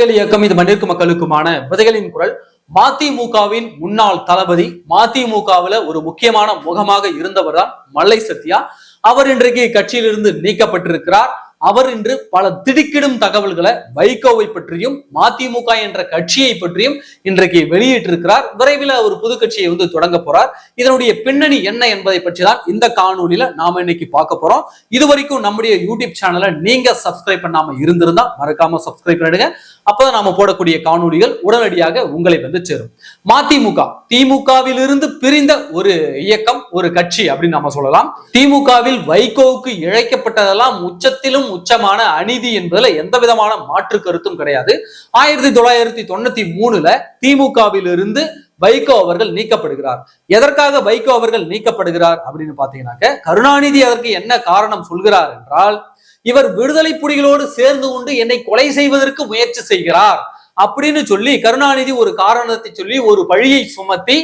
விதைகள் இயக்கம் இது மண்ணிற்கு மக்களுக்குமான விதைகளின் குரல். மதிமுகவின் முன்னாள் தளபதி மதிமுகவுல ஒரு முக்கியமான முகமாக இருந்தவர் தான் மல்லை சத்யா. அவர் இன்றைக்கு கட்சியிலிருந்து நீக்கப்பட்டிருக்கிறார். அவர் இன்று பல திடுக்கிடும் தகவல்களை வைகோவை பற்றியும் மதிமுக என்ற கட்சியை பற்றியும் இன்றைக்கு வெளியிட்டிருக்கிறார். விரைவில் அவர் புது கட்சியை வந்து தொடங்க போறார். இதனுடைய பின்னணி என்ன என்பதை பற்றி தான் இந்த காணொலியில நாம இன்னைக்கு பார்க்க போறோம். இது வரைக்கும் நம்முடைய யூடியூப் சேனலை நீங்க சப்ஸ்கிரைப் பண்ணாம இருந்திருந்தா மறக்காம சப்ஸ்கிரைப் பண்ணிடுங்க. அப்பதான் நாம போடக்கூடிய காணொலிகள் உடனடியாக உங்களை வந்து சேரும். மதிமுக திமுகவிலிருந்து பிரிந்த ஒரு இயக்கம் ஒரு கட்சி அப்படின்னு நம்ம சொல்லலாம். திமுகவில் வைகோவுக்கு இழைக்கப்பட்டதெல்லாம் உச்சத்திலும் உச்சமான அநீதி என்பதுல எந்த விதமான மாற்று கருத்தும் கிடையாது. ஆயிரத்தி தொள்ளாயிரத்தி தொண்ணூத்தி மூணுல திமுகவில் இருந்து வைகோ அவர்கள் நீக்கப்படுகிறார். எதற்காக வைகோ அவர்கள் நீக்கப்படுகிறார் அப்படின்னு பாத்தீங்கன்னாக்க கருணாநிதி அதற்கு என்ன காரணம் சொல்கிறார் என்றால் இவர் விடுதலை புலிகளோடு சேர்ந்து கொண்டு என்னை கொலை செய்வதற்கு முயற்சி செய்கிறார் அப்படின்னு சொல்லி கருணாநிதி ஒரு காரணத்தை சொல்லி ஒரு பழியை சுமத்தி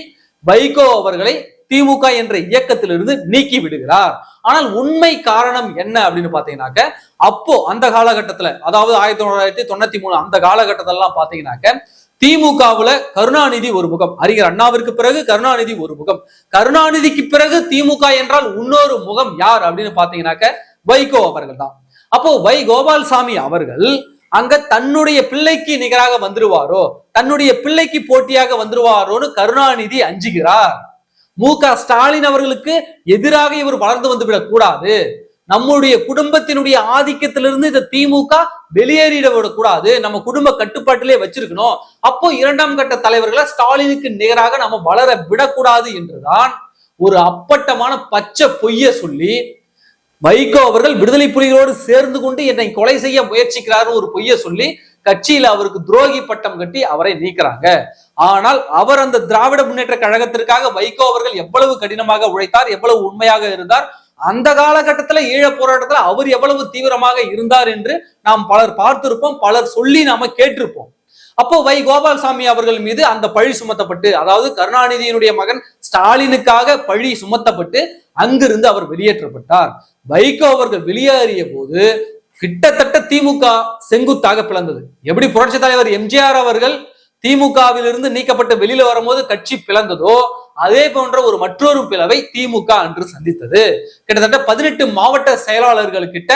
வைகோ அவர்களை திமுக என்ற இயக்கத்திலிருந்து நீக்கி விடுகிறார். ஆனால் உண்மை காரணம் என்ன அப்படின்னு பாத்தீங்கன்னாக்க அப்போ அந்த காலகட்டத்துல அதாவது ஆயிரத்தி தொள்ளாயிரத்தி தொண்ணூத்தி மூணு அந்த காலகட்டத்திலாம் பாத்தீங்கன்னாக்க திமுகவுல கருணாநிதி ஒரு முகம் அறிஞர் அண்ணாவிற்கு பிறகு கருணாநிதி ஒரு முகம். கருணாநிதிக்கு பிறகு திமுக என்றால் இன்னொரு முகம் யார் அப்படின்னு பாத்தீங்கன்னாக்க வைகோ அவர்கள் தான். அப்போ வை கோபால்சாமி அவர்கள் அங்க தன்னுடைய பிள்ளைக்கு நிகராக வந்துருவாரோ தன்னுடைய பிள்ளைக்கு போட்டியாக வந்துருவாரோன்னு கருணாநிதி அஞ்சுகிறார். மு க ஸ்டாலின் அவர்களுக்கு எதிராக இவர் வளர்ந்து வந்துவிடக் கூடாது. நம்முடைய குடும்பத்தினுடைய ஆதிக்கத்திலிருந்து இந்த திமுக வெளியேறிட விடக்கூடாது நம்ம குடும்ப கட்டுப்பாட்டிலே வச்சிருக்கணும். அப்போ இரண்டாம் கட்ட தலைவர்களை ஸ்டாலினுக்கு நேராக நம்ம வளர விடக்கூடாது என்றுதான் ஒரு அப்பட்டமான பச்சை பொய்ய சொல்லி வைகோ அவர்கள் விடுதலை புலிகளோடு சேர்ந்து கொண்டு என்னை கொலை செய்ய முயற்சிக்கிறார் ஒரு பொய்ய சொல்லி கட்சியில அவருக்கு துரோகி பட்டம் கட்டி அவரை நீக்கிறாங்க. ஆனால் அவர் அந்த திராவிட முன்னேற்ற கழகத்திற்காக வைகோ அவர்கள் எவ்வளவு கடினமாக உழைத்தார் எவ்வளவு உண்மையாக இருந்தார் அந்த காலகட்டத்துல ஈழ போராட்டத்துல அவர் எவ்வளவு தீவிரமாக இருந்தார் என்று நாம் பலர் பார்த்திருப்போம் பலர் சொல்லி நாம கேட்டிருப்போம். அப்போ வை கோபால்சாமி அவர்கள் மீது அந்த பழி சுமத்தப்பட்டு அதாவது கருணாநிதியினுடைய மகன் ஸ்டாலினுக்காக பழி சுமத்தப்பட்டு அங்கிருந்து அவர் வெளியேற்றப்பட்டார். வைகோ அவர்கள் வெளியேறிய போது கிட்டத்தட்ட திமுக செங்குத்தாக பிளந்தது. எப்படி புரட்சி தலைவர் எம்ஜிஆர் அவர்கள் திமுகவிலிருந்து நீக்கப்பட்டு வெளியில வரும்போது கட்சி பிளந்ததோ அதே போன்ற ஒரு மற்றொரு பிளவை திமுக அன்று சந்தித்தது. கிட்டத்தட்ட பதினெட்டு மாவட்ட செயலாளர்கள் கிட்ட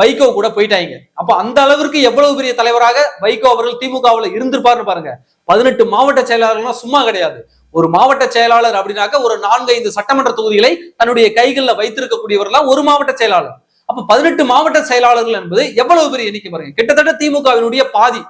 வைகோ கூட போயிட்டாங்க. அப்ப அந்த அளவிற்கு எவ்வளவு பெரிய தலைவராக வைகோ அவர்கள் திமுகவுல இருந்திருப்பாருன்னு பாருங்க. பதினெட்டு மாவட்ட செயலாளர்கள்லாம் சும்மா கிடையாது. ஒரு மாவட்ட செயலாளர் அப்படின்னாக்க ஒரு நான்கு ஐந்து சட்டமன்ற தொகுதிகளை தன்னுடைய கைகளில் வைத்திருக்கக்கூடியவர்கள்லாம் ஒரு மாவட்ட செயலாளர். அப்ப பதினெட்டு மாவட்ட செயலாளர்கள் என்பது எவ்வளவு பெரிய எண்ணிக்கை பாருங்க. கிட்டத்தட்ட திமுகவினுடைய பாதி.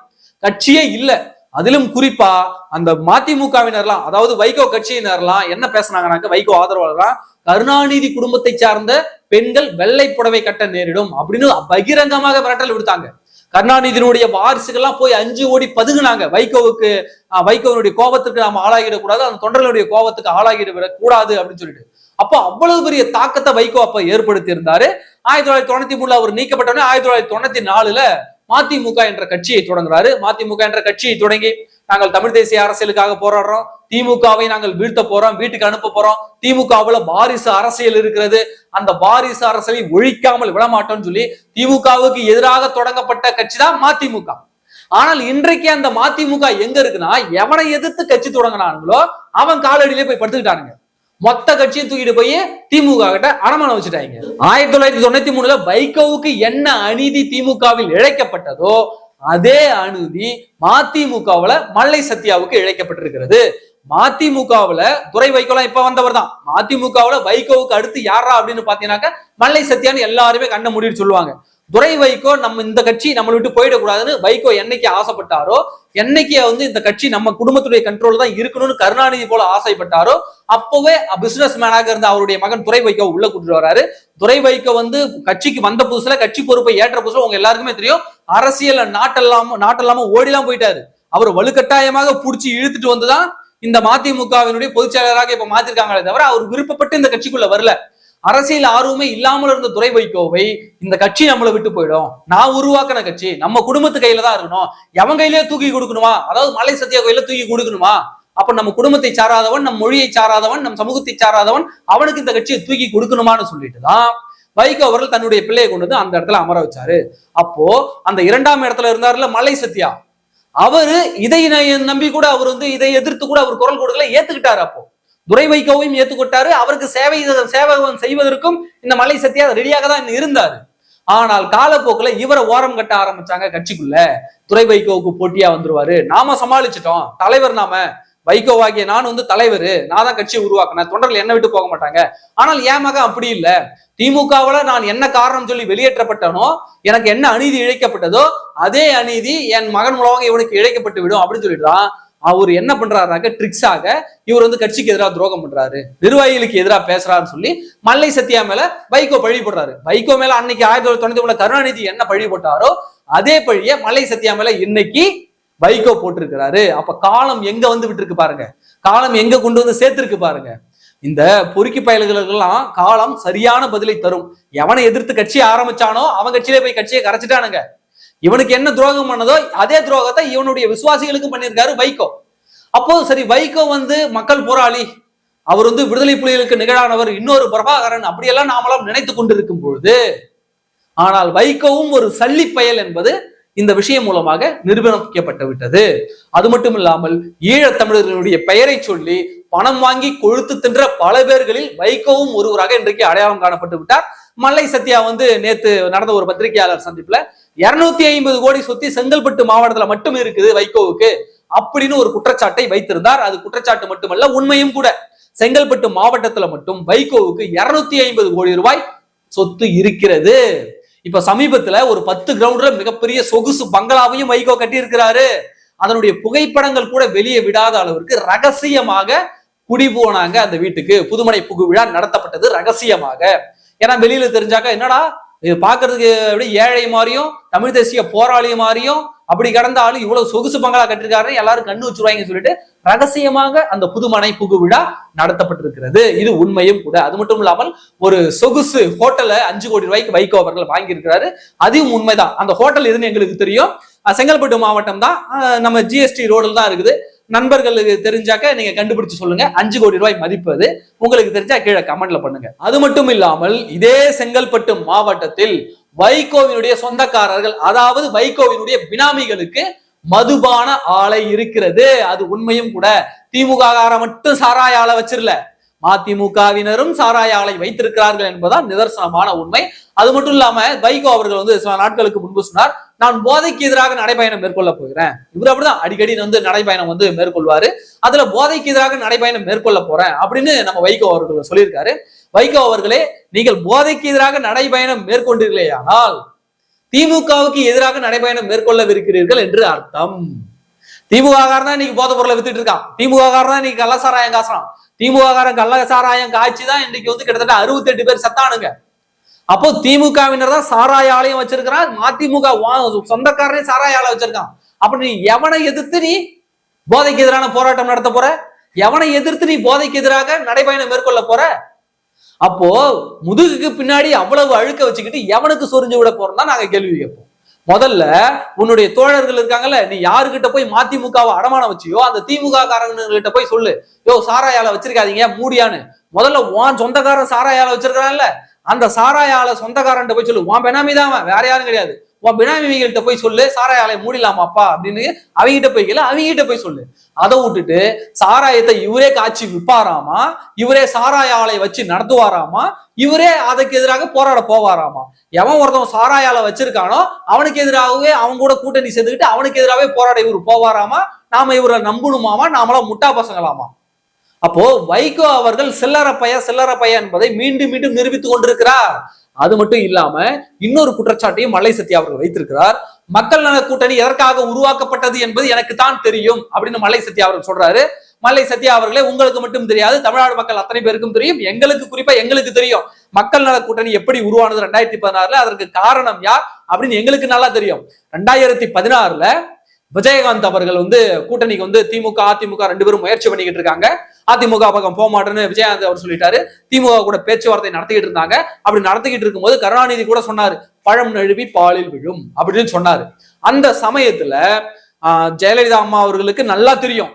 கட்சியே இல்ல. அதிலும் குறிப்பா அந்த மதிமுகவினர்லாம் அதாவது வைகோ கட்சியினர்லாம் என்ன பேசினாங்கனாக்க வைகோ ஆதரவாளர்லாம் கருணாநிதி குடும்பத்தை சார்ந்த பெண்கள் வெள்ளை புடவை கட்ட நேரிடும் அப்படின்னு பகிரங்கமாக மிரட்டல் விடுத்தாங்க. கருணாநிதியினுடைய வாரிசுகள்லாம் போய் அஞ்சு ஓடி பதுங்குனாங்க. வைகோவுக்கு ஆஹ், வைகோவினுடைய கோபத்துக்கு நாம ஆளாகிடக்கூடாது அந்த தொண்டர்களுடைய கோபத்துக்கு ஆளாகிட கூடாது அப்படின்னு சொல்லிட்டு. அப்போ அவ்வளவு பெரிய தாக்கத்தை வைகோ அப்ப ஏற்படுத்தி இருந்தாரு ஆயிரத்தி தொள்ளாயிரத்தி தொண்ணூத்தி மூணுல அவர் நீக்கப்பட்டோடனே ஆயிரத்தி தொள்ளாயிரத்தி தொண்ணூத்தி நாலுல மதிமுக என்ற கட்சியை தொடங்குறாரு. மதிமுக என்ற கட்சியை தொடங்கி நாங்கள் தமிழ் தேசிய அரசியலுக்காக போராடுறோம். திமுகவை நாங்கள் வீழ்த்த போறோம் வீட்டுக்கு அனுப்ப போறோம். திமுகவுல வாரிசு அரசியல் இருக்கிறது. அந்த வாரிசு அரசியலை ஒழிக்காமல் விடமாட்டோம்னு சொல்லி திமுகவுக்கு எதிராக தொடங்கப்பட்ட கட்சி தான் மதிமுக. ஆனால் இன்றைக்கு அந்த மதிமுக எங்க இருக்குன்னா எவனை எதிர்த்து கட்சி தொடங்கினாங்களோ அவன் காலடியிலே போய் படுத்துக்கிட்டானுங்க. மொத்த கட்சியும் தூக்கிட்டு போய் திமுக கிட்ட அடமானம் வச்சுட்டாங்க. ஆயிரத்தி தொள்ளாயிரத்தி தொண்ணூத்தி மூணுல வைகோவுக்கு என்ன அநீதி திமுகவில் இழைக்கப்பட்டதோ அதே அநீதி மதிமுகவுல மல்லை சத்யாவுக்கு இழைக்கப்பட்டிருக்கிறது. மதிமுகவுல துறை வைகோலாம் இப்ப வந்தவர் தான். மதிமுகவுல வைகோவுக்கு அடுத்து யாரா அப்படின்னு பாத்தீங்கன்னாக்க மல்லை சத்யான்னு எல்லாருமே கண்ண முடிவு சொல்லுவாங்க. துரை வைகோ நம்ம இந்த கட்சி நம்மளை விட்டு போயிடக்கூடாதுன்னு வைகோ என்னைக்கு ஆசைப்பட்டாரோ என்னைக்கு வந்து இந்த கட்சி நம்ம குடும்பத்துடைய கண்ட்ரோல் தான் இருக்கணும்னு கருணாநிதி போல ஆசைப்பட்டாரோ அப்பவே பிசினஸ் மேனாக இருந்த அவருடைய மகன் துறை வைகோ உள்ள கூட்டிட்டு வராரு. துறை வைகோ வந்து கட்சிக்கு வந்த புதுசுல கட்சி பொறுப்பை ஏற்ற புதுசுல உங்க எல்லாருக்குமே தெரியும். அரசியல் நாட்டெல்லாம நாட்டெல்லாம ஓடிலாம் போயிட்டாரு. அவர் வலுக்கட்டாயமாக புடிச்சு இழுத்துட்டு வந்துதான் இந்த மதிமுகவினுடைய பொதுச் செயலராக இப்ப மாத்திருக்காங்களே தவிர அவர் விருப்பப்பட்டு இந்த கட்சிக்குள்ள வரல. அரசியல் ஆர்வமே இல்லாமல் இருந்த துறை வைகோவை இந்த கட்சி நம்மளை விட்டு போயிடும். நான் உருவாக்கின கட்சி நம்ம குடும்பத்து கையில தான் இருக்கணும். எவன் கையிலேயே தூக்கி கொடுக்கணுமா? அதாவது மலை சத்யா கையில தூக்கி கொடுக்கணுமா? அப்ப நம்ம குடும்பத்தை சாராதவன் நம் மொழியை சாராதவன் நம் சமூகத்தை சாராதவன் அவனுக்கு இந்த கட்சியை தூக்கி கொடுக்கணுமான்னு சொல்லிட்டு தான் வைகோ அவர்கள் தன்னுடைய பிள்ளையை கொண்டு வந்து அந்த இடத்துல அமர வச்சாரு. அப்போ அந்த இரண்டாம் இடத்துல இருந்தாருல மலை சத்யா அவரு இதை நம்பி கூட அவர் வந்து இதை எதிர்த்து கூட அவர் குரல் கொடுக்கல ஏத்துக்கிட்டாரு அப்போ. துரை வைகோவையும் ஏத்துக்கொட்டாரு. அவருக்கு சேவை சேவகம் செய்வதற்கும் இந்த மலை சத்தியா ரெடியாக தான் இருந்தாரு. ஆனால் காலப்போக்குல இவரை ஓரம் கட்ட ஆரம்பிச்சாங்க கட்சிக்குள்ள. துறை வைகோவுக்கு போட்டியா வந்துருவாரு. நாம சமாளிச்சிட்டோம். தலைவர் நாம. வைகோவாகிய நான் வந்து தலைவர். நான் தான் கட்சியை உருவாக்கினேன். தொண்டர்கள் என்ன விட்டு போக மாட்டாங்க. ஆனால் என் மகன் அப்படி இல்ல. திமுகவுல நான் என்ன காரணம் சொல்லி வெளியேற்றப்பட்டனோ எனக்கு என்ன அநீதி இழைக்கப்பட்டதோ அதே அநீதி என் மகன் மூலமாக இவனுக்கு இழைக்கப்பட்டு விடும். அப்படின்னு சொல்லிட்டு தான் அவர் என்ன பண்றாருனாக்க ட்ரிக்ஸாக இவர் வந்து கட்சிக்கு எதிராக துரோகம் பண்றாரு. நிர்வாகிகளுக்கு எதிராக பேசுறாருன்னு சொல்லி மல்லை சத்யா மேல வைகோ பழி போடுறாரு. வைகோ மேல அன்னைக்கு ஆயிரத்தி தொள்ளாயிரத்தி தொண்ணூத்தி மூணுல கருணாநிதி என்ன பழி போட்டாரோ அதே பழிய மல்லை சத்யா மேல இன்னைக்கு வைகோ போட்டிருக்கிறாரு. அப்ப காலம் எங்க வந்து விட்டுருக்கு பாருங்க. காலம் எங்க கொண்டு வந்து சேர்த்திருக்கு பாருங்க. இந்த பொறுக்கி பயல்களுக்கெல்லாம் காலம் சரியான பதிலை தரும். எவனை எதிர்த்து கட்சி ஆரம்பிச்சானோ அவன் கட்சியிலே போய் கட்சியை கரைச்சிட்டானுங்க. இவனுக்கு என்ன துரோகம் பண்ணதோ அதே துரோகத்தை இவனுடைய விசுவாசிகளுக்கும் பண்ணியிருக்காரு வைகோ. அப்போ சரி வைகோ வந்து மக்கள் போராளி. அவர் வந்து விடுதலை புலிகளுக்கு நிகழானவர் இன்னொரு பிரபாகரன். அப்படியெல்லாம் நாமெல்லாம் நினைத்து கொண்டிருக்கும் பொழுது ஆனால் வைகோவும் ஒரு சல்லி பயல் என்பது இந்த விஷயம் மூலமாக நிரூபிக்கப்பட்டு விட்டது. அது மட்டும் இல்லாமல் ஈழத் தமிழர்களுடைய பெயரை சொல்லி பணம் வாங்கி கொழுத்து தின்ற பல பேர்களில் வைகோவும் ஒருவராக இன்றைக்கு அடையாளம் காணப்பட்டு விட்டார். மல்லை சத்யா வந்து நேத்து நடந்த ஒரு பத்திரிகையாளர் சந்திப்புல இருநூத்தி ஐம்பது கோடி சொத்தி செங்கல்பட்டு மாவட்டத்துல மட்டும் இருக்குது வைகோவுக்கு அப்படின்னு ஒரு குற்றச்சாட்டை வைத்திருந்தார். அது குற்றச்சாட்டு மட்டுமல்ல உண்மையும் கூட. செங்கல்பட்டு மாவட்டத்துல மட்டும் வைகோவுக்கு இருநூத்தி ஐம்பது கோடி ரூபாய் சொத்து இருக்கிறது. இப்ப சமீபத்துல ஒரு பத்து கிரவுண்ட்ல மிகப்பெரிய சொகுசு பங்களாவையும் வைகோ கட்டி இருக்கிறாரு அதனுடைய புகைப்படங்கள் கூட வெளியே விடாத அளவிற்கு ரகசியமாக குடி போனாங்க அந்த வீட்டுக்கு. புதுமனை புகு விழா நடத்தப்பட்டது ரகசியமாக. ஏன்னா வெளியில தெரிஞ்சாக்க என்னடா இது பாக்குறதுக்கு அப்படியே ஏழை மாதிரியும் தமிழ் தேசிய போராளி மாதிரியும் அப்படி கடந்த ஆளு இவ்வளவு சொகுசு பங்களா கட்டிருக்காரு எல்லாரும் கண்ணு வச்சிருவாங்கன்னு சொல்லிட்டு ரகசியமாக அந்த புதுமனை புகு விழா நடத்தப்பட்டிருக்கிறது. இது உண்மையும் கூட. அது மட்டும் இல்லாமல் ஒரு சொகுசு ஹோட்டலை அஞ்சு கோடி ரூபாய்க்கு வைகோ அவர்கள் வாங்கியிருக்கிறாரு. அதுவும் உண்மைதான். அந்த ஹோட்டல் எதுன்னு எங்களுக்கு தெரியும். செங்கல்பட்டு மாவட்டம் தான். நம்ம ஜிஎஸ்டி ரோடில் தான் இருக்குது. நண்பர்களுக்கு தெரிஞ்சாக்க நீங்க கண்டுபிடிச்சு சொல்லுங்க. அஞ்சு கோடி ரூபாய் மதிப்பு அது. உங்களுக்கு தெரிஞ்சா கீழே கமெண்ட்ல பண்ணுங்க. அது மட்டும் இல்லாமல் இதே செங்கல்பட்டு மாவட்டத்தில் வைகோவினுடைய சொந்தக்காரர்கள் அதாவது வைகோவினுடைய பினாமிகளுக்கு மதுபான ஆலை இருக்கிறது. அது உண்மையும் கூட. திமுக காரன் மட்டும் சாராய ஆலை வச்சிடல மதிமுகவினரும் சாராய ஆலை வைத்திருக்கிறார்கள் என்பதுதான் நிதர்சனமான உண்மை. அது மட்டும் இல்லாம வைகோ அவர்கள் வந்து சில நாட்களுக்கு முன்பு சொன்னார் நான் போதைக்கு எதிராக நடைபயணம் மேற்கொள்ள போகிறேன். இவர் அப்படிதான். அடிக்கடி வந்து நடைபயணம் வந்து மேற்கொள்வாரு. அதுல போதைக்கு எதிராக நடைபயணம் மேற்கொள்ள போறேன் அப்படின்னு நம்ம வைகோ அவர்கள் சொல்லியிருக்காரு. வைகோ அவர்களே நீங்கள் போதைக்கு எதிராக நடைபயணம் மேற்கொண்டீர்களே ஆனால் திமுகவுக்கு எதிராக நடைபயணம் மேற்கொள்ளவிருக்கிறீர்கள் என்று அர்த்தம். திமுக காரன் தான் இன்னைக்கு போதை பொருளை வித்துட்டு இருக்கான். திமுக காரன் தான் இன்னைக்கு கள்ளசாராயம் காசுறான். திமுக காரன் கள்ளசாராயம் காய்ச்சி தான் இன்னைக்கு வந்து கிட்டத்தட்ட அறுபத்தி எட்டு பேர் சத்தானுங்க. அப்போ திமுகவினர் தான் சாராய ஆலயம் வச்சிருக்கிறான். மதிமுக வா- சொந்தக்காரனே சாராய ஆலயம் வச்சிருக்கான். அப்ப நீ எவனை எதிர்த்து நீ போதைக்கு எதிரான போராட்டம் நடத்த போற? எவனை எதிர்த்து நீ போதைக்கு எதிராக நடைபயணம் மேற்கொள்ள போற? அப்போ முதுகுக்கு பின்னாடி அவ்வளவு அழுக்க வச்சுக்கிட்டு எவனுக்கு சொரிஞ்சு விட போறோம் தான் நாங்க கேள்வி கேட்போம். முதல்ல உன்னுடைய தோழர்கள் இருக்காங்கல்ல நீ யாருக்கிட்ட போய் மதிமுகவை அடமானம் வச்சியோ அந்த திமுக காரங்கிட்ட போய் சொல்லு. யோ சாராயால வச்சிருக்காதீங்க மூடியான்னு. முதல்ல உன் சொந்தக்காரன் சாராயால வச்சிருக்கிறான்ல அந்த சாராயால சொந்தக்காரன் போய் சொல்லு உன் பெனாமி தான் வேற யாரும் கிடையாது. உன் பினாமிகள்கிட்ட போய் சொல்லு சாராயாலை மூடிடலாமாப்பா அப்படின்னு அவங்ககிட்ட போய் கேளு அவங்ககிட்ட போய் சொல்லு. அதை விட்டுட்டு சாராயத்தை இவரே காய்ச்சி விற்பாராமா இவரே சாராய ஆலை வச்சு நடத்துவாராமா? இவரே அதுக்கு எதிராக போராட போவாராமா? எவன் ஒருத்தவன் சாராய ஆலை வச்சிருக்கானோ அவனுக்கு எதிராகவே அவன் கூட கூட்டணி சேர்ந்துக்கிட்டு அவனுக்கு எதிராகவே போராட இவர் போவாராமா? நாம இவரை நம்பணுமாமா? நாமளாம் முட்டா பசங்களாமா? அப்போ வைகோ அவர்கள் சில்லற பைய சில்லற பைய என்பதை மீண்டும் மீண்டும் நிரூபித்துக் கொண்டிருக்கிறார். அது மட்டும் இல்லாம இன்னொரு குற்றச்சாட்டையும் மலை சத்யா அவர்கள் வைத்திருக்கிறார். மக்கள் நல கூட்டணி எதற்காக உருவாக்கப்பட்டது என்பது எனக்கு தான் தெரியும் அப்படின்னு மலை சத்யா அவர்கள் சொல்றாரு. மலை சத்யா அவர்களே உங்களுக்கு மட்டும் தெரியாது தமிழ்நாடு மக்கள் அத்தனை பேருக்கும் தெரியும். எங்களுக்கு குறிப்பா எங்களுக்கு தெரியும். மக்கள் நல கூட்டணி எப்படி உருவானது ரெண்டாயிரத்தி பதினாறுல அதற்கு காரணம் யார் அப்படின்னு எங்களுக்கு நல்லா தெரியும். ரெண்டாயிரத்தி பதினாறுல விஜயகாந்த் அவர்கள் வந்து கூட்டணிக்கு வந்து திமுக அதிமுக ரெண்டு பேரும் முயற்சி பண்ணிக்கிட்டு இருக்காங்க. அதிமுக பக்கம் போக மாட்டேன்னு விஜயகாந்த் அவர் சொல்லிட்டாரு. திமுக கூட பேச்சுவார்த்தை நடத்திக்கிட்டு இருந்தாங்க. அப்படி நடத்திக்கிட்டு இருக்கும்போது கருணாநிதி கூட சொன்னாரு பழம் நழுவி பாலில் விழும் அப்படின்னு சொன்னாரு. அந்த சமயத்துல ஜெயலலிதா அம்மா அவர்களுக்கு நல்லா தெரியும்.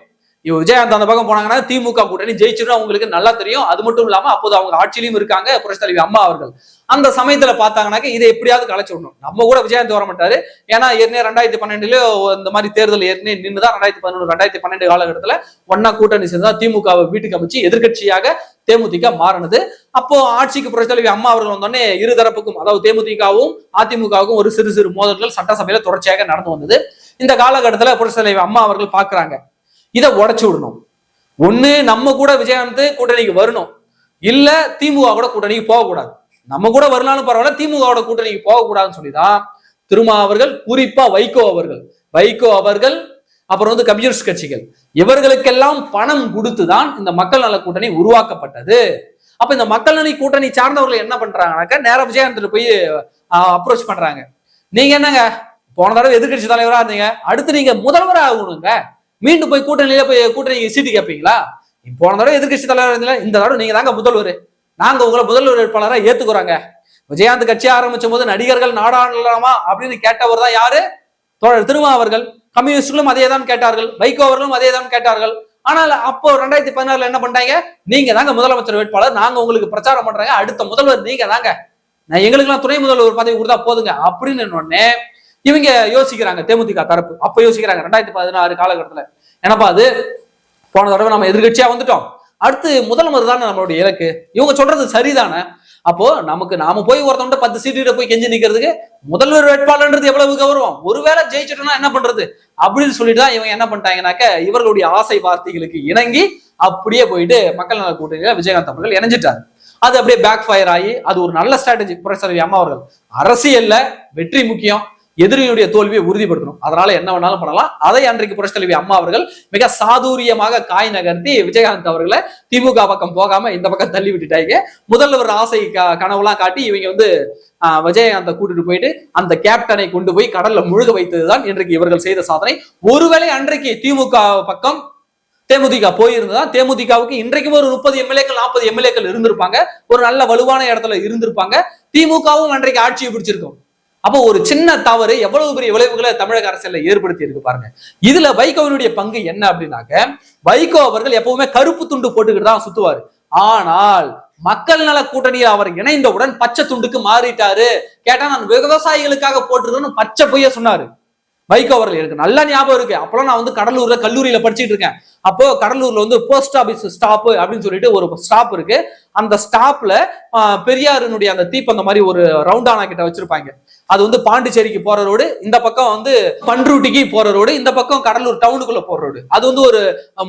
இவ விஜயகாந்த் அந்த பக்கம் போனாங்கன்னா திமுக கூட்டணி ஜெயிச்சிடும் அவங்களுக்கு நல்லா தெரியும். அது மட்டும் இல்லாம அப்போது அவங்க ஆட்சியிலும் இருக்காங்க புரட்சி தலைவி அம்மா அவர்கள். அந்த சமயத்துல பார்த்தாங்கன்னாக்க இதை எப்படியாவது கலைச்சு விடணும். நம்ம கூட விஜயகாந்த் வர மாட்டாரு. ஏன்னா ஏற்கனவே ரெண்டாயிரத்தி பன்னெண்டுல இந்த மாதிரி தேர்தல் ஏற்கனவே நின்றுதான் ரெண்டாயிரத்தி பதினொன்று ரெண்டாயிரத்தி பன்னெண்டு காலகட்டத்துல ஒன்னா கூட்டணி சேர்ந்தா திமுகவை வீட்டுக்கு அமைச்சு எதிர்க்கட்சியாக தேமுதிக மாறினது. அப்போ ஆட்சிக்கு புரட்சி தலைவி அம்மா அவர்கள் வந்தோடனே இருதரப்புக்கும் அதாவது தேமுதிகவும் அதிமுகவுக்கும் ஒரு சிறு சிறு மோதல்கள் சட்டசபையில தொடர்ச்சியாக நடந்து வந்தது. இந்த காலகட்டத்துல புரட்சி தலைவி அம்மா அவர்கள் பாக்குறாங்க இதை உடச்சு விடணும். ஒண்ணு நம்ம கூட விஜயகாந்த் கூட்டணிக்கு வரணும். இல்ல திமுக கூட கூட்டணிக்கு போகக்கூடாது. நம்ம கூட வரலாலும் பரவாயில்ல திமுகவோட கூட்டணிக்கு போகக்கூடாதுன்னு சொல்லிதான் திருமா அவர்கள் குறிப்பா வைகோ அவர்கள். வைகோ அவர்கள் அப்புறம் வந்து கம்யூனிஸ்ட் கட்சிகள். இவர்களுக்கெல்லாம் பணம் கொடுத்துதான் இந்த மக்கள் நல கூட்டணி உருவாக்கப்பட்டது. அப்ப இந்த மக்கள் நல கூட்டணி சார்ந்தவர்கள் என்ன பண்றாங்கனாக்கா நேர விஜயகாந்த் போய் அப்ரோச் பண்றாங்க. நீங்க என்னங்க போன தடவை எதிர்கட்சி தலைவரா இருந்தீங்க அடுத்து நீங்க முதல்வராக ஆகணுங்க. மீண்டும் போய் கூட்டணியில போய் கூட்டணி சீட்டு கேட்பீங்களா போன தடவை எதிர்கட்சி தலைவர் இருந்தீங்களா இந்த தடவை நீங்க தாங்க முதல்வர். நாங்க உங்களை முதல்வர் வேட்பாளராக ஏத்துக்கிறாங்க. விஜயகாந்த் கட்சி ஆரம்பிச்சும் போது நடிகர்கள் நாடாளலாமா அப்படின்னு கேட்டவர் தான் யாரு? தோழர் திருமா அவர்கள். கம்யூனிஸ்டுகளும் அதே தான் கேட்டார்கள். வைகோ அவர்களும் அதே தான் கேட்டார்கள். ஆனால் அப்போ ரெண்டாயிரத்தி பதினாறுல என்ன பண்ணாங்க நீங்க தாங்க முதலமைச்சர் வேட்பாளர். நாங்க உங்களுக்கு பிரச்சாரம் பண்றாங்க. அடுத்த முதல்வர் நீங்க தாங்க. நான் எங்களுக்கெல்லாம் துணை முதல்வர் பதவி கொடுத்தா போதுங்க. அப்படின்னு உடனே இவங்க யோசிக்கிறாங்க. தேமுதிக தரப்பு. அப்ப யோசிக்கிறாங்க. ரெண்டாயிரத்தி பதினாறு காலகட்டத்துல. என்னப்பா அது? போன தடவை நம்ம எதிர்கட்சியா வந்துட்டோம். அடுத்து முதல்வர் தானே நம்மளுடைய இலக்கு. இவங்க சொல்றது சரிதானே? அப்போ நமக்கு நாம போய் ஒருத்தவங்க பத்து சீட்டு போய் கெஞ்சி நிக்கிறதுக்கு முதல்வர் வேட்பாளர்ன்றது எவ்வளவு கௌரவம்? ஒருவேளை ஜெயிச்சிட்டோம்னா என்ன பண்றது? அப்படின்னு சொல்லிட்டு தான் இவங்க என்ன பண்ணிட்டாங்கனாக்க இவர்களுடைய ஆசை வார்த்தைகளுக்கு இணங்கி அப்படியே போயிட்டு மக்கள் நல கூட்டணியில விஜயகாந்த் அவர்கள் இணைஞ்சிட்டாரு. அது அப்படியே பேக் ஃபயர் ஆகி அது ஒரு நல்ல ஸ்ட்ராட்டஜி புரட்சி அம்மா அவர்கள். அரசியல்ல வெற்றி முக்கியம். எதிரியுடைய தோல்வியை உறுதிப்படுத்தணும். அதனால என்ன வேணாலும் பண்ணலாம். அதை அன்றைக்கு புரட்சி தலைவி அம்மா அவர்கள் மிக சாதுரியமாக காய் நகர்த்தி விஜயகாந்த் அவர்களை திமுக பக்கம் போகாம இந்த பக்கம் தள்ளி விட்டுட்டாங்க. முதல்வர் ஆசை க- கனவுலாம் காட்டி இவங்க வந்து ஆஹ், விஜயகாந்தை கூட்டிட்டு போயிட்டு அந்த கேப்டனை கொண்டு போய் கடல்ல முழுக வைத்ததுதான் இன்றைக்கு இவர்கள் செய்த சாதனை. ஒருவேளை அன்றைக்கு திமுக பக்கம் தேமுதிக போயிருந்ததா தேமுதிகவுக்கு இன்றைக்கும் ஒரு முப்பது எம்எல்ஏக்கள் நாற்பது எம்எல்ஏக்கள் இருந்திருப்பாங்க. ஒரு நல்ல வலுவான இடத்துல இருந்திருப்பாங்க. திமுகவும் அன்றைக்கு ஆட்சியை பிடிச்சிருக்கும். அப்போ ஒரு சின்ன தவறு எவ்வளவு பெரிய விளைவுகளை தமிழக அரசியல ஏற்படுத்தி இருக்கு பாருங்க. இதுல வைகோவினுடைய பங்கு என்ன அப்படின்னாக்க வைகோ அவர்கள் எப்பவுமே கருப்பு துண்டு போட்டுக்கிட்டு தான் சுத்துவாரு. ஆனால் மக்கள் நல கூட்டணியில் அவர் இணைந்தவுடன் பச்சை துண்டுக்கு மாறிட்டாரு. கேட்டா நான் விவசாயிகளுக்காக போட்டிருக்கேன்னு பச்சை பொய்ய சொன்னாரு. வைகோ அவர்கள் எனக்கு நல்ல ஞாபகம் இருக்கு. அப்பெல்லாம் நான் வந்து கடலூர்ல கல்லூரியில படிச்சுட்டு இருக்கேன். அப்போ கடலூர்ல வந்து போஸ்ட் ஆபீஸ் ஸ்டாப் அப்படின்னு சொல்லிட்டு ஒரு ஸ்டாப் இருக்கு. அந்த ஸ்டாப்ல பெரியாருனுடைய அந்த தீப்பந்த மாதிரி ஒரு ரவுண்டானா கிட்ட வச்சிருப்பாங்க. அது வந்து பாண்டிச்சேரிக்கு போற ரோடு இந்த பக்கம் வந்து பன்ருட்டிக்கு போற ரோடு இந்த பக்கம் கடலூர் டவுனுக்குள்ள போற ரோடு அது வந்து ஒரு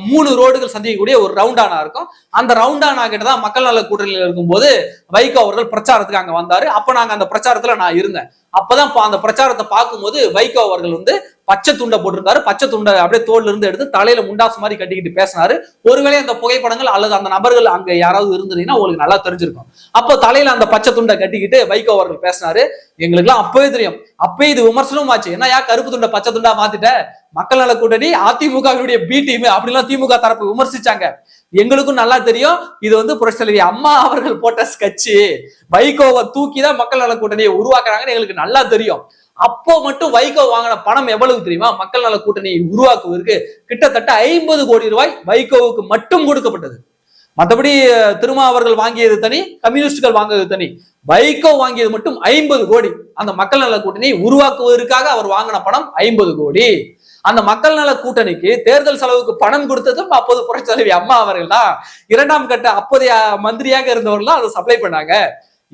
மூணு ரோடுகள் சந்திக்கக்கூடிய ஒரு ரவுண்டானா இருக்கும். அந்த ரவுண்டானா கிட்ட தான் மக்கள் நல கூட்டணியில் இருக்கும்போது வைகோ அவர்கள் பிரச்சாரத்துக்கு அங்க வந்தாரு. அப்ப நாங்க அந்த பிரச்சாரத்துல நான் இருந்தேன். அப்பதான் பா- அந்த பிரச்சாரத்தை பார்க்கும்போது வைகோ அவர்கள் வந்து பச்சை துண்டை போட்டிருந்தாரு பச்சை துண்டை அப்படியே தோல்ல இருந்து எடுத்து தலையில முண்டாசு மாதிரி கட்டிக்கிட்டு பேசினாரு. ஒருவேளை அந்த புகைப்படங்கள் அல்லது அந்த நபர்கள் அங்க யாராவது இருந்ததுன்னா உங்களுக்கு நல்லா தெரிஞ்சிருக்கும். அப்போ தலையில அந்த பச்சை துண்டை கட்டிக்கிட்டு வைகோ அவர்கள் பேசினாரு. எங்களுக்கு எல்லாம் அப்பவே தெரியும். அப்பயே இது விமர்சனமும் ஆச்சு. என்ன யா கருப்பு துண்டை பச்சை துண்டா மாத்திட்ட? மக்கள் நல கூட்டணி அதிமுகவினுடைய பி டீம் அப்படிலாம் திமுக தரப்பு விமர்சிச்சாங்க. எங்களுக்கும் நல்லா தெரியும். இது வந்து புரட்சி அம்மா அவர்கள் போட்ட ஸ்கட்சி வைகோவை தூக்கி தான் மக்கள் நல கூட்டணியை உருவாக்குறாங்கன்னு எங்களுக்கு நல்லா தெரியும். அப்போ மட்டும் வைகோ வாங்கின பணம் எவ்வளவு தெரியுமா? மக்கள் நல கூட்டணியை உருவாக்குவதற்கு கிட்டத்தட்ட ஐம்பது கோடி ரூபாய் வைகோவுக்கு மட்டும் கொடுக்கப்பட்டது. மற்றபடி திருமா அவர்கள் வாங்கியது தனி கம்யூனிஸ்டுகள் வாங்கியது தனி. வைகோ வாங்கியது மட்டும் ஐம்பது கோடி. அந்த மக்கள் நல கூட்டணியை உருவாக்குவதற்காக அவர் வாங்கின பணம் ஐம்பது கோடி. அந்த மக்கள் நல கூட்டணிக்கு தேர்தல் செலவுக்கு பணம் கொடுத்ததும் அப்போது புரட்சி தலைவி அம்மா அவர்கள் தான் இரண்டாம் கட்ட அப்போதைய மந்திரியாக இருந்தவர்கள் தான் அதை சப்ளை பண்ணாங்க.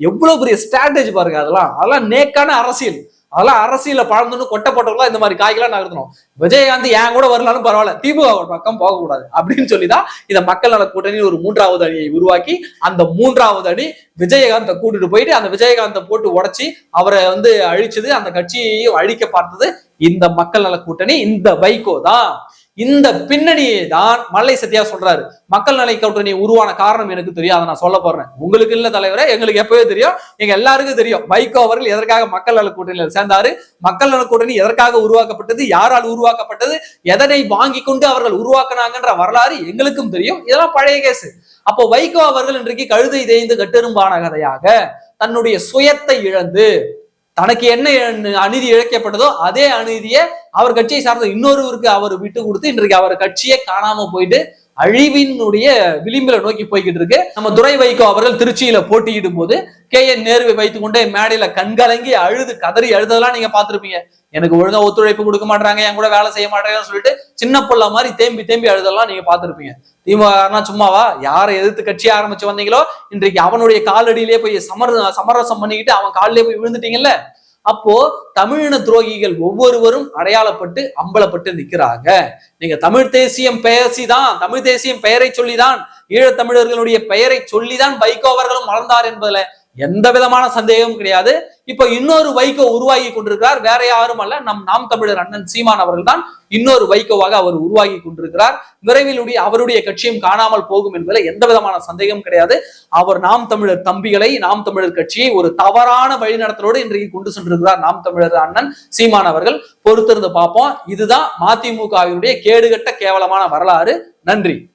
எவ்வளவு பெரிய ஸ்ட்ராட்டஜி பாருங்க அதெல்லாம். அதெல்லாம் நேக்கான அரசியல். அதெல்லாம் அரசியல பழந்துன்னு கொட்ட போட்டவங்களா இந்த மாதிரி காய்களாம் நகர்த்தணும். விஜயகாந்த் ஏன் கூட வரலாலும் பரவாயில்ல. திமுக பக்கம் போகக்கூடாது அப்படின்னு சொல்லிதான் இந்த மக்கள் நல கூட்டணி ஒரு மூன்றாவது அணியை உருவாக்கி அந்த மூன்றாவது அணி விஜயகாந்தை கூட்டிட்டு போயிட்டு அந்த விஜயகாந்தை போட்டு உடச்சி அவரை வந்து அழிச்சது அந்த கட்சியையும் அழிக்க பார்த்தது இந்த மக்கள் நல கூட்டணி இந்த வைகோ தான். இந்த பின்னணியை தான் மல்லை சத்யா சொல்றாரு. மக்கள் நலை கூட்டணி உருவான காரணம் எனக்கு தெரியும். அதை நான் சொல்ல போறேன். உங்களுக்கு இல்ல தலைவரே எங்களுக்கு எப்பவே தெரியும். எங்க எல்லாருக்கும் தெரியும். வைகோ அவர்கள் எதற்காக மக்கள் நல கூட்டணியில் சேர்ந்தாரு? மக்கள் நல கூட்டணி எதற்காக உருவாக்கப்பட்டது? யாரால் உருவாக்கப்பட்டது? எதனை வாங்கி கொண்டு அவர்கள் உருவாக்குனாங்கன்ற வரலாறு எங்களுக்கும் தெரியும். இதெல்லாம் பழைய கேஸ். அப்போ வைகோ அவர்கள் இன்றைக்கு கழுதை தேய்ந்து கட்டெரும்பான கதையாக தன்னுடைய சுயத்தை இழந்து தனக்கு என்ன அநீதி இழைக்கப்பட்டதோ அதே அநீதியை அவர் கட்சியை சார்ந்த இன்னொருவருக்கு அவர் விட்டு கொடுத்து இன்றைக்கு அவர் கட்சியே காணாம போயிட்டு அழிவினுடைய விளிம்புல நோக்கி போய்கிட்டு இருக்கு. நம்ம துரை வைகோ அவர்கள் திருச்சியில போட்டியிடும் போது கே. என். நேருவை வைத்துக் கொண்டே மேடையில கண்கலங்கி அழுது கதறி அழுததெல்லாம் நீங்க பாத்திருப்பீங்க எனக்கு ஒழுங்கா ஒத்துழைப்பு கொடுக்க மாட்டாங்க என் கூட வேலை செய்ய மாட்டாங்கன்னு சொல்லிட்டு சின்ன பிள்ளை மாதிரி தேம்பி தேம்பி அழுதெல்லாம் நீங்க பாத்திருப்பீங்க திமுகனா சும்மாவா? யாரை எதிர்த்து கட்சி ஆரம்பிச்சு வந்தீங்களோ? இன்றைக்கு அவனுடைய காலடியிலே போய் சமர சமரசம் பண்ணிக்கிட்டு அவன் காலிலே போய் விழுந்துட்டீங்கல்ல? அப்போ தமிழின துரோகிகள் ஒவ்வொருவரும் அடையாளப்பட்டு அம்பலப்பட்டு நிற்கிறாங்க. நீங்க தமிழ் தேசியம் பேசிதான் தமிழ் தேசியம் பெயரை சொல்லிதான் ஈழத்தமிழர்களுடைய பெயரை சொல்லிதான் வைகோ அவர்களும் மலர்ந்தார் என்பதுல எந்த விதமான சந்தேகமும் கிடையாது. இப்ப இன்னொரு வைகோ உருவாகி கொண்டிருக்கிறார். வேற யாரும் அல்ல நம் நாம் தமிழர் அண்ணன் சீமான் அவர்கள் தான் இன்னொரு வைகோவாக அவர் உருவாகி கொண்டிருக்கிறார். விரைவிலுடைய அவருடைய கட்சியும் காணாமல் போகும் என்பதில் எந்த விதமான சந்தேகமும் கிடையாது. அவர் நாம் தமிழர் தம்பிகளை நாம் தமிழர் கட்சியை ஒரு தவறான வழிநடத்தலோடு இன்றைக்கு கொண்டு சென்றிருக்கிறார் நாம் தமிழர் அண்ணன் சீமான் அவர்கள். பொறுத்திருந்து பார்ப்போம். இதுதான் மதிமுகவினுடைய கேடுகட்ட கேவலமான வரலாறு. நன்றி.